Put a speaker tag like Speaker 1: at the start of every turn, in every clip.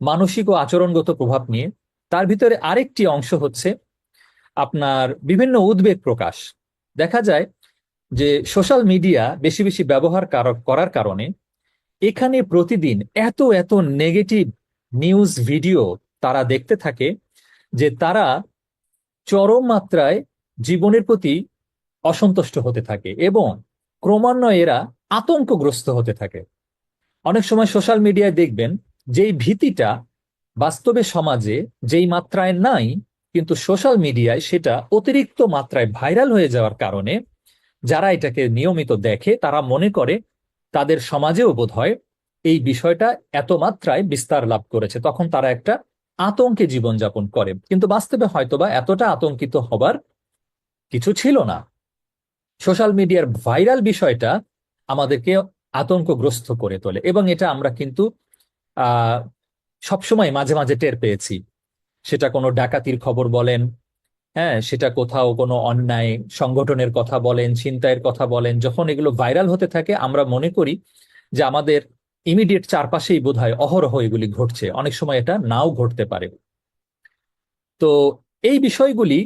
Speaker 1: মানসিক ও আচরণগত প্রভাব নিয়ে। তার ভিতরে আরেকটি অংশ হচ্ছে আপনার বিভিন্ন উদ্বেগ প্রকাশ। দেখা যায় যে সোশ্যাল মিডিয়া বেশি বেশি ব্যবহার করার কারণে এখানে প্রতিদিন এত এত নেগেটিভ নিউজ ভিডিও তারা দেখতে থাকে যে তারা চরম মাত্রায় জীবনের প্রতি অসন্তুষ্ট হতে থাকে এবং ক্রমান্বয়ে এরা আতঙ্কগ্রস্ত হতে থাকে। অনেক সময় সোশ্যাল মিডিয়ায় দেখবেন যেই ভীতিটা বাস্তবে সমাজে যেই মাত্রায় নাই, কিন্তু সোশ্যাল মিডিয়ায় সেটা অতিরিক্ত মাত্রায় ভাইরাল হয়ে যাওয়ার কারণে যারা এটাকে নিয়মিত দেখে, তারা মনে করে তাদের সমাজেও বোধ হয় এই বিষয়টা এত মাত্রায় বিস্তার লাভ করেছে। তখন তারা একটা আতঙ্কে জীবনযাপন করে। কিন্তু বাস্তবে হয়তোবা এতটা আতঙ্কিত হবার কিছু ছিল না। সোশ্যাল মিডিয়ার ভাইরাল বিষয়টা আমাদেরকে আতঙ্কগ্রস্ত করে তোলে। এবং এটা আমরা কিন্তু সবসময় মাঝে মাঝে টের পেয়েছি। সেটা কোনো ডাকাতির খবর বলেন হ্যাঁ সেটা কোথাও কোনো অন্যায় সংগঠনের কথা বলেন, ছিনতাইয়ের কথা বলেন, যখন এগুলো ভাইরাল হতে থাকে, আমরা মনে করি যে আমাদের ইমিডিয়েট চারপাশেই বোধহয় অহরহ এগুলি ঘটছে। অনেক সময় এটা নাও ঘটতে পারে। তো এই বিষয়গুলি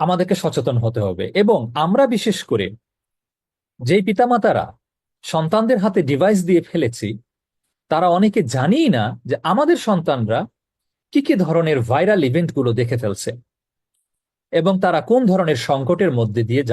Speaker 1: আমাদেরকে সচেতন হতে হবে এবং আমরা বিশেষ করে যেই পিতামাতারা সন্তানদের হাতে ডিভাইস দিয়ে ফেলেছি তারা অনেকে জানেই না যে আমাদের সন্তানরা কি কি ধরনের ভাইরাল ইভেন্টগুলো দেখে ফেলছে এবং তারা কোন ধরনের সংকটের মধ্যে দিয়ে যাচ্ছে।